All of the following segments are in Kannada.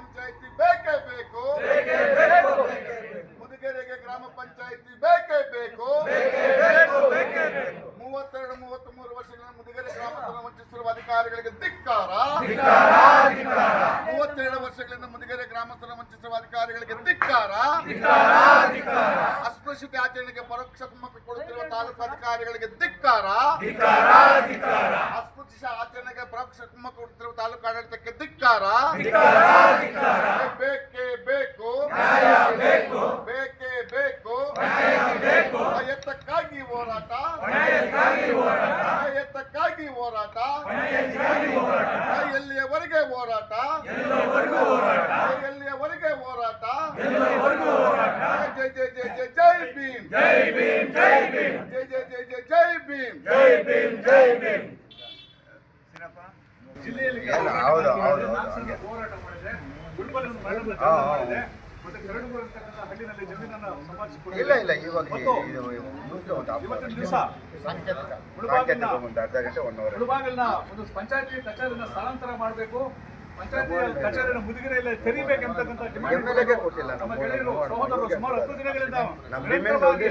ಪಂಚಾಯಿತಿ ಬೇಕೇ ಬೇಕು. ಮುದುಗೆರೆಗೆ ಗ್ರಾಮ ಪಂಚಾಯಿತಿ ಬೇಕೇ ಬೇಕು. ಮೂವತ್ತೆರಡು ಮೂವತ್ತ್ ಮೂರು ವರ್ಷಗಳ ಮುದುಗೆರೆ ಗ್ರಾಮಸ್ಥರ ವಂಚಿಸಿರುವ ಅಧಿಕಾರಿಗಳಿಗೆ ಧಿಕ್ಕಾರ. ಮೂವತ್ತೆರಡು ವರ್ಷಗಳಿಂದ ಮುದುಗೆರೆ ಗ್ರಾಮಸ್ಥರ ವಂಚಿಸಿರುವ ಅಧಿಕಾರಿಗಳಿಗೆ ಧಿಕ್ಕಾರ. ಅಸ್ಪೃಶ್ಯತೆ ಆಚರಣೆಗೆ ಪರೋಕ್ಷ ಕೊಡುತ್ತಿರುವ ತಾಲೂಕು ಅಧಿಕಾರಿಗಳಿಗೆ ಧಿಕ್ಕಾರ. ಅಸ್ಪೃಶ್ಯ ಆಚರಣೆಗೆ ಪರೋಕ್ಷ ತುಮಕೂರು ತಾಲೂಕು ಆಡಳಿತಕ್ಕೆ ಧಿಕ್ಕಾರ. ಬೇಕೇ ಬೇಕು. ಬೇಕೇ. ಬೇಕು ಎತ್ತಕ್ಕಾಗಿ ಹೋರಾಟ. ಎತ್ತಕ್ಕಾಗಿ ಹೋರಾಟ. ಎಲ್ಲಿಯವರೆಗೆ ಹೋರಾಟ. ಎಲ್ಲಿಯವರೆಗೆ ಹೋರಾಟ. ಜೈ ಜೈ ಜೈ ಜೈ ಜೈ ಭೀಮ್. ಜೈ ಭೀಮ್ ಜೈ ಭೀಮ್. ಜೈ ಜೈ ಜೈ ಜೈ ಭೀಮ್. ಜೈ ಭೀಮ್ ಜೈ ಭೀಮ್. ಹೌದು, ಹೌದು, ಇಲ್ಲ ಇಲ್ಲ ಇವಾಗ ಒಂದು. ಸಾಂಕೇತಿಕ ಒಂದು ಅರ್ಧ ಗಂಟೆ ಒನ್ ಅವರ್ ಒಂದು ಪಂಚಾಯತಿ ಕಚೇರಿನ ಸ್ಥಳಾಂತರ ಮಾಡಬೇಕು. ಕೊಟ್ಟಿಲ್ಲ ನಮ್ಮ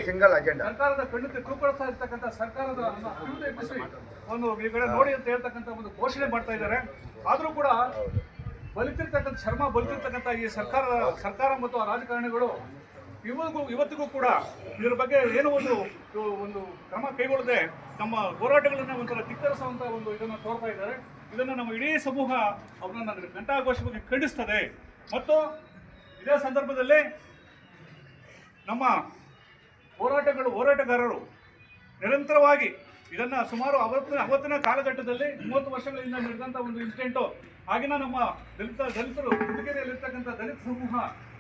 ಸಿಂಗಲ್ ಅಜೆಂಡಾ ಸರ್ಕಾರದ ಕಣ್ಣು ತೂಕಡಿಸ್ತಾ ಇರ್ತಕ್ಕಂಥ ಸರ್ಕಾರದ ಒಂದು ಈ ನೋಡಿ ಅಂತ ಹೇಳ್ತಕ್ಕಂಥ ಒಂದು ಘೋಷಣೆ ಮಾಡ್ತಾ ಇದ್ದಾರೆ. ಆದರೂ ಕೂಡ ಬಲಿತಿರ್ತಕ್ಕಂಥ ಶರ್ಮ ಬಲಿತಿರ್ತಕ್ಕಂಥ ಈ ಸರ್ಕಾರ ಸರ್ಕಾರ ಮತ್ತು ಆ ರಾಜಕಾರಣಿಗಳು ಇವತ್ತಿಗೂ ಇವತ್ತಿಗೂ ಕೂಡ ಇದ್ರ ಬಗ್ಗೆ ಏನೋ ಒಂದು ಒಂದು ಕ್ರಮ ಕೈಗೊಳ್ಳದೆ ನಮ್ಮ ಹೋರಾಟಗಳನ್ನ ಒಂಥರ ಧಿಕ್ಕರಿಸುವಂತ ಒಂದು ಇದನ್ನು ತೋರ್ತಾ ಇದ್ದಾರೆ. ಇದನ್ನು ನಮ್ಮ ಇಡೀ ಸಮೂಹ ಅವ್ರನ್ನ ಘಂಟಾಘೋಷವಾಗಿ ಖಂಡಿಸ್ತದೆ. ಮತ್ತು ಇದೇ ಸಂದರ್ಭದಲ್ಲಿ ನಮ್ಮ ಹೋರಾಟಗಳು, ಹೋರಾಟಗಾರರು ನಿರಂತರವಾಗಿ ಇದನ್ನ ಸುಮಾರು ಅವತ್ತಿನ ಅವತ್ತಿನ ಕಾಲಘಟ್ಟದಲ್ಲಿ ಮೂವತ್ತು ವರ್ಷಗಳಿಂದ ನಡೆದಂಥ ಒಂದು ಇನ್ಸಿಡೆಂಟು ಆಗಿನ ನಮ್ಮ ದಲಿತ, ದಲಿತರು ಹುಡುಗಿರಿಯಲ್ಲಿರ್ತಕ್ಕಂಥ ದಲಿತ ಸಮೂಹ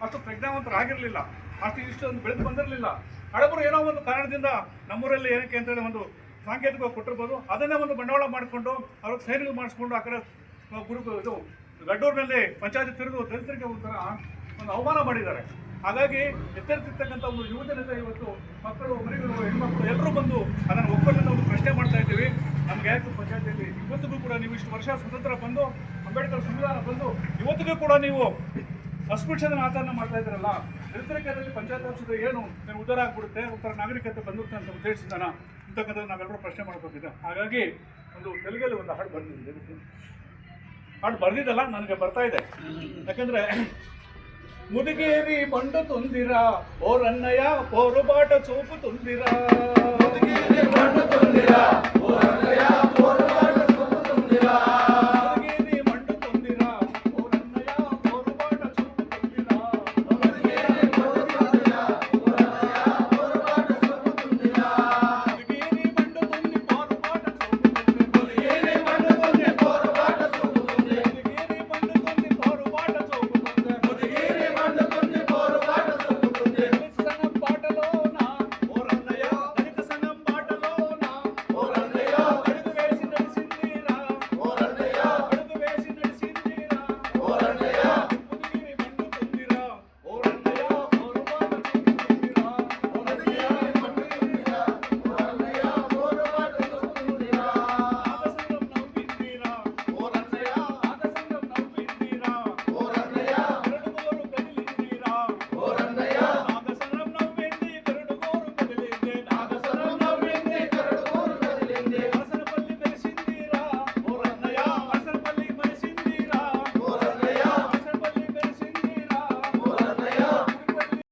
ಅಷ್ಟು ಪ್ರಜ್ಞಾವಂತರಾಗಿರಲಿಲ್ಲ. ಅಷ್ಟು ಇಷ್ಟೊಂದು ಬೆಳೆದು ಬಂದಿರಲಿಲ್ಲ. ಹಡಬರು ಏನೋ ಒಂದು ಕಾರಣದಿಂದ ನಮ್ಮೂರಲ್ಲಿ ಏನಕ್ಕೆ ಅಂತೇಳಿ ಒಂದು ಸಾಂಕೇತಿಕವಾಗಿ ಕೊಟ್ಟಿರ್ಬೋದು. ಅದನ್ನೇ ಒಂದು ಬಂಡವಾಳ ಮಾಡಿಕೊಂಡು ಅವ್ರಿಗೆ ಸೈನಿಕ ಮಾಡಿಸ್ಕೊಂಡು ಆ ಕಡೆ ಗುರು, ಇದು ಗಡ್ಡೂರಿನಲ್ಲಿ ಪಂಚಾಯತ್ ತಿರುಗು ದಲಿತರಿಗೆ ಒಂಥರ ಒಂದು ಅವಮಾನ ಮಾಡಿದ್ದಾರೆ. ಹಾಗಾಗಿ ಎಚ್ಚರಿಸಿರ್ತಕ್ಕಂಥ ಒಂದು ಯುವಜನತೆ ಇವತ್ತು ಮಕ್ಕಳು, ಮರಿಗಳು, ಹೆಣ್ಮಕ್ಳು ಎಲ್ಲರೂ ಬಂದು ಅದನ್ನು ಒಪ್ಪಂದದ ಪ್ರಶ್ನೆ ಮಾಡ್ತಾ ಇದ್ದೀವಿ. ನಮ್ಗೆ ಯಾಕೆ ಪಂಚಾಯತಿಯಲ್ಲಿ ಇವತ್ತಿಗೂ ಕೂಡ ನೀವು ಇಷ್ಟು ವರ್ಷ ಸ್ವತಂತ್ರ ಬಂದು, ಅಂಬೇಡ್ಕರ್ ಸಂವಿಧಾನ ಬಂದು, ಇವತ್ತಿಗೂ ಕೂಡ ನೀವು ಅಸ್ಪೃಶ್ಯದ ಆಚರಣೆ ಮಾಡ್ತಾ ಇದ್ದೀರಲ್ಲ ದಲಿತರಿಕೆಯಲ್ಲಿ ಪಂಚಾಯತ್ ಅಂಶದ ಏನು ನೀವು ಉದ್ದಾರ ಆಗ್ಬಿಡುತ್ತೆ ಉತ್ತರ ನಾಗರಿಕತೆ ಬಂದಿರುತ್ತೆ ಅಂತ ಉದ್ದೇಶಿಸಿದಾನ ಇಂತಕ್ಕಂಥದ್ದು ನಾವೆಲ್ಲರೂ ಪ್ರಶ್ನೆ ಮಾಡ್ಕೋತಿದ್ದೆ. ಹಾಗಾಗಿ ಒಂದು ತೆಲುಗಲ್ಲಿ ಒಂದು ಹಾಡು ಬರ್ದಿದ್ದೆ ಹಾಡು ಬರ್ದಿದ್ದಲ್ಲ, ನನಗೆ ಬರ್ತಾ ಇದೆ. ಯಾಕಂದ್ರೆ, ಮುದುಗೇರಿ ಬಂಡು ತುಂದಿರ ಓರನ್ನಯ್ಯ ಬಾಟ ಚೂಪು ತುಂದಿರ